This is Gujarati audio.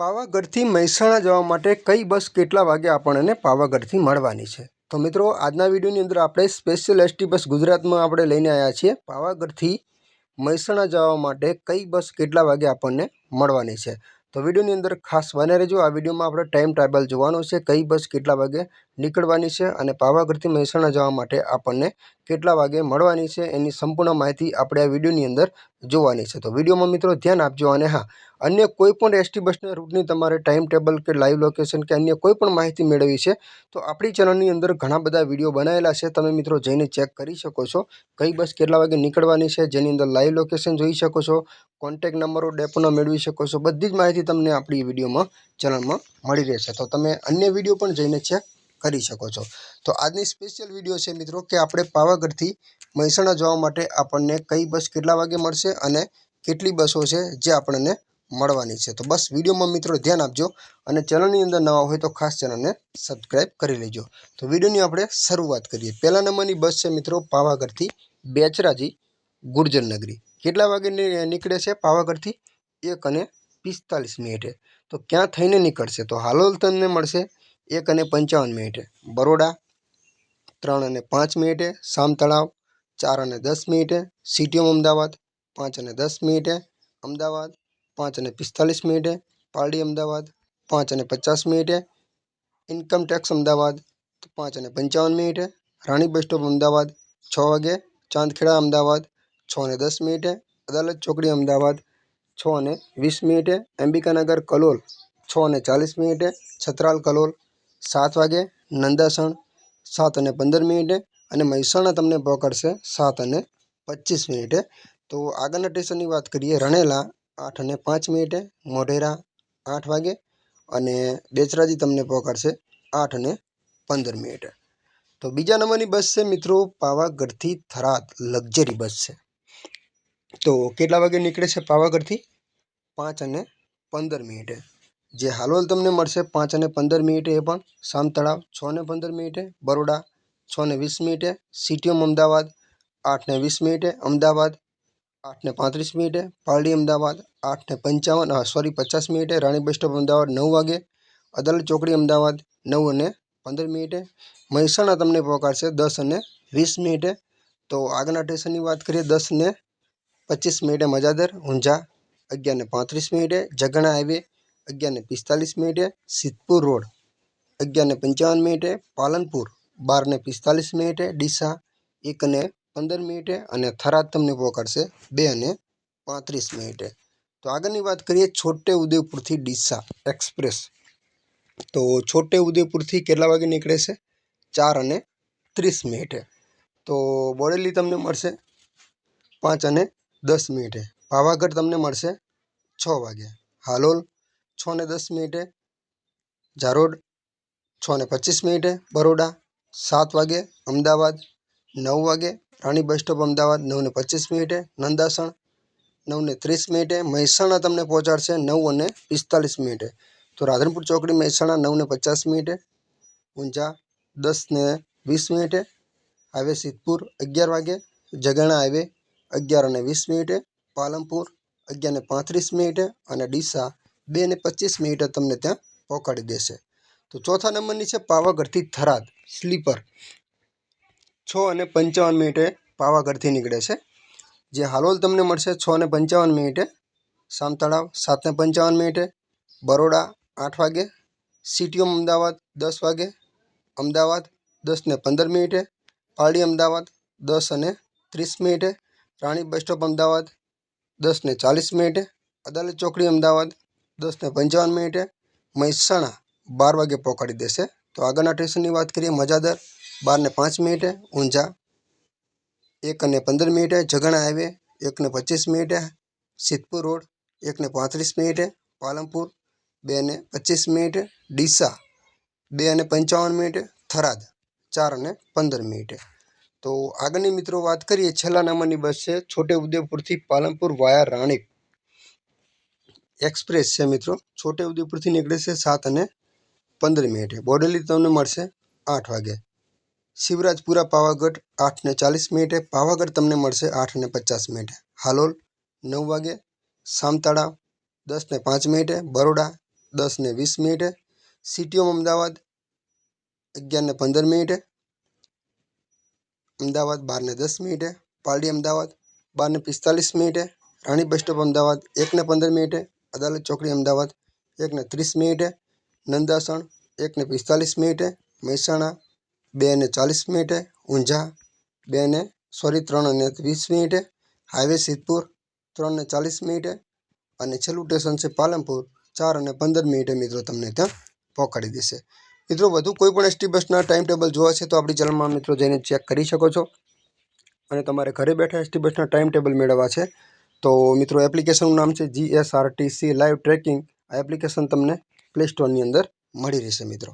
પાવાગઢથી મહેસાણા જવા માટે કઈ બસ કેટલા વાગે આપણને પાવાગઢથી મળવાની છે? તો મિત્રો, આજના વિડીયોની અંદર આપણે સ્પેશિયલ એસટી બસ ગુજરાતમાં આપણે લઈને આવ્યા છીએ. પાવાગઢથી મહેસાણા જવા માટે કઈ બસ કેટલા વાગે આપણને મળવાની છે? તો વિડીયોની અંદર ખાસ બને રહેજો. આ વિડીયોમાં આપણે ટાઈમ ટેબલ જોવાનું છે, કઈ બસ કેટલા વાગે નીકળવાની છે અને પાવાગઢથી મહેસાણા જવા માટે આપણને કેટલા વાગે મળવાની છે એની સંપૂર્ણ માહિતી આપણે આ વિડીયોની અંદર જોવાની છે. તો વિડીયોમાં મિત્રો ધ્યાન આપજો અને હા, અન્ય કોઈપણ એસટી બસના રૂટની તમારે ટાઈમ ટેબલ કે લાઈવ લોકેશન કે અન્ય કોઈપણ માહિતી મેળવી છે, તો આપણી ચેનલની અંદર ઘણા બધા વીડિયો બનાવેલા છે. તમે મિત્રો જઈને ચેક કરી શકો છો કઈ બસ કેટલા વાગે નીકળવાની છે, જેની અંદર લાઈવ લોકેશન જોઈ શકો છો કોન્ટેક નંબરો ડેપોના મેળવી શકો છો. બધી જ માહિતી તમને આપણી વિડીયોમાં ચેનલમાં મળી રહેશે. તો તમે અન્ય વીડિયો પણ જઈને ચેક કરી શકો છો. તો આજની સ્પેશિયલ વીડિયો છે મિત્રો કે આપણે પાવાગઢથી મહેસાણા જવા માટે આપણને કઈ બસ કેટલા વાગે મળશે અને કેટલી બસો છે જે આપણને મળવાની છે. તો બસ વિડીયોમાં મિત્રો ધ્યાન આપજો અને ચેનલની અંદર નવા હોય તો ખાસ ચેનલને સબસ્ક્રાઈબ કરી લેજો. તો વિડીયોની આપણે શરૂઆત કરીએ. પહેલા નંબરની બસ છે મિત્રો પાવાગઢથી બેચરાજી ગુર્જરનગરી કેટલા વાગે નીકળે છે પાવાગઢથી? એક અને પિસ્તાલીસ મિનિટે. તો ક્યાં થઈને નીકળશે? તો હાલોલ તમને મળશે એક અને પંચાવન મિનિટે બરોડા ત્રણ અને પાંચ મિનિટે સામ તળાવ ચાર અને દસ મિનિટે સિટી ઓફ અમદાવાદ પાંચ અને દસ મિનિટે અમદાવાદ પાંચ અને પિસ્તાલીસ મિનિટે પારડી અમદાવાદ પાંચ અને પચાસ મિનિટે ઇન્કમ ટેક્સ અમદાવાદ પાંચ અને પંચાવન મિનિટે રાણી બસ સ્ટોપ અમદાવાદ છ વાગે ચાંદખેડા અમદાવાદ છ અને દસ મિનિટે અદાલત ચોકડી અમદાવાદ છ અને વીસ મિનિટે અંબિકાનગર કલોલ છ અને ચાલીસ મિનિટે છત્રાલ કલોલ સાત વાગે, નંદાસણ સાત અને પંદર મિનિટે અને મહેસાણા તમને પકડશે સાત અને પચીસ મિનિટે. તો આગળના સ્ટેશનની વાત કરીએ, રણેલા આઠ અને પાંચ મિનિટે, મોઢેરા આઠ વાગે અને બેચરાજી તમને પકડશે આઠ અને પંદર મિનિટે. તો બીજા નંબરની બસ છે મિત્રો પાવાગઢથી થરાદ, લક્ઝરી બસ છે. તો કેટલા વાગે નીકળે છે પાવાગઢથી? પાંચ અને પંદર મિનિટે. જે હાલોલ તમને મળશે પાંચ અને પંદર મિનિટે એ પણ. સામ તળાવ છ ને પંદર મિનિટે, બરોડા છ ને વીસ મિનિટે સિટી અમદાવાદ આઠ ને વીસ મિનિટે, અમદાવાદ આઠ ને પાંત્રીસ મિનિટે પારડી અમદાવાદ આઠ ને પંચાવન સોરી પચાસ મિનિટે, રાણી બસ સ્ટોપ અમદાવાદ નવ વાગે અદાલત ચોકડી અમદાવાદ નવ અને પંદર મિનિટે, મહેસાણા તમને પહોંચાડશે દસ અને વીસ મિનિટે. તો આગળના સ્ટેશનની વાત કરીએ દસ ને પચીસ મિનિટે મજાદર, ઊંઝા અગિયાર ને પાંત્રીસ મિનિટે, જગણા હાઈવે અગિયાર ને પિસ્તાલીસ મિનિટે સિદ્ધપુર રોડ અગિયાર ને પંચાવન મિનિટે પાલનપુર બાર ને પિસ્તાલીસ મિનિટે ડીસા એક ને પંદર મિનિટે અને થરાદ તમને પહોંચાડશે બે અને પાંત્રીસ મિનિટે. તો આગળની વાત કરીએ છોટે ઉદયપુરથી ડીસા એક્સપ્રેસ. તો છોટે ઉદયપુરથી કેટલા વાગે નીકળે છે? ચાર અને ત્રીસ મિનિટે. તો બોડેલી તમને મળશે પાંચ અને દસ મિનિટે. પાવાગઢ તમને મળશે છ વાગે. હાલોલ છ ને દસ મિનિટે, જારોડ છ ને પચીસ મિનિટે, બરોડા સાત વાગે, અમદાવાદ નવ વાગે, રાણી બસ સ્ટોપ અમદાવાદ નવ ને પચીસ મિનિટે, નંદાસણ નવ ને ત્રીસ મિનિટે, મહેસાણા તમને પહોંચાડશે નવ અને પિસ્તાલીસ મિનિટે. તો રાધનપુર ચોકડી મહેસાણા નવ ને પચાસ મિનિટે, ઊંઝા દસ ને વીસ મિનિટે હાઈવે સિદ્ધપુર અગિયાર વાગે, જગાણા હાઈવે અગિયાર અને વીસ મિનિટે, પાલનપુર અગિયાર ને પાંત્રીસ મિનિટે અને ડીસા બે ને પચીસ મિનિટે તમને ત્યાં પહોંચાડી દેશે. તો ચોથા નંબરની છે પાવાગઢથી થરાદ, સ્લીપર. છ અને પંચાવન મિનિટે પાવાગઢથી નીકળે છે. જે હાલોલ તમને મળશે છ ને પંચાવન મિનિટે સામ તળાવ સાત ને પંચાવન મિનિટે બરોડા આઠ વાગે સિટીઓમ અમદાવાદ દસ વાગે, અમદાવાદ દસ ને પંદર મિનિટે, પારડી અમદાવાદ દસ અને ત્રીસ મિનિટે, રાણી બસ સ્ટોપ અમદાવાદ દસ ને ચાલીસ મિનિટે, અદાલત ચોકડી અમદાવાદ દસ ને પંચાવન મિનિટે મહેસાણા બાર વાગે પહોંચાડી દેશે. તો આગળના સ્ટેશનની વાત કરીએ, મજાદર બારને પાંચ મિનિટે, ઊંઝા એક અને પંદર મિનિટે જગણા હાઈવે એક ને પચીસ મિનિટે, સિદ્ધપુર રોડ એકને પાંત્રીસ મિનિટે, પાલનપુર બે ને પચીસ મિનિટે, ડીસા બે અને પંચાવન મિનિટે, થરાદ ચાર અને પંદર મિનિટે. તો આગળની મિત્રો વાત કરીએ, છેલ્લા નંબરની બસ છે, છોટે ઉદેપુરથી પાલનપુર વાયા રાણીપ. એક્સપ્રેસ છે મિત્રો. છોટે ઉદેપુરથી નીકળે છે સાત અને પંદર મિનિટે. બોડેલી તમને મળશે આઠ વાગે. શિવરાજપુરા પાવાગઢ આઠ ને ચાલીસ મિનિટે. પાવાગઢ તમને મળશે આઠ ને પચાસ મિનિટે. હાલોલ નવ વાગે. સામતાળા દસને પાંચ મિનિટે. બરોડા દસ ને વીસ મિનિટે. સિટીઓમ અમદાવાદ અગિયાર ને પંદર મિનિટે. અમદાવાદ બાર ને દસ મિનિટે. પાલડી અમદાવાદ બાર ને પિસ્તાલીસ મિનિટે. રાણી બસ સ્ટોપ અમદાવાદ એક ને પંદર મિનિટે. અદાલત ચોકડી અમદાવાદ, એકને ત્રીસ મિનિટે, નંદાસણ, એકને પિસ્તાલીસ મિનિટે, મહેસાણા બે ને ચાલીસ મિનિટે, ઊંઝા બે ને સોરી ત્રણ અને વીસ મિનિટે, હાઈવે સિદ્ધપુર, ત્રણને ચાલીસ મિનિટે અને છેલ્લું સ્ટેશન છે પાલનપુર, ચાર અને પંદર મિનિટે મિત્રો તમને ત્યાં પહોંચાડી દેશે. મિત્રો, વધુ કોઈ પણ એસટી બસના ટાઈમ ટેબલ જોવા છે તો આપણી ચેનલમાં મિત્રો જઈને ચેક કરી શકો છો. અને તમારે ઘરે બેઠા એસટી બસના ટાઈમ ટેબલ મેળવવા છે. તો મિત્રો, એપ્લિકેશનનું નામ છે જીએસઆરટીસી લાઈવ ટ્રેકિંગ આ એપ્લિકેશન તમને પ્લે સ્ટોરની અંદર મળી રહેશે મિત્રો.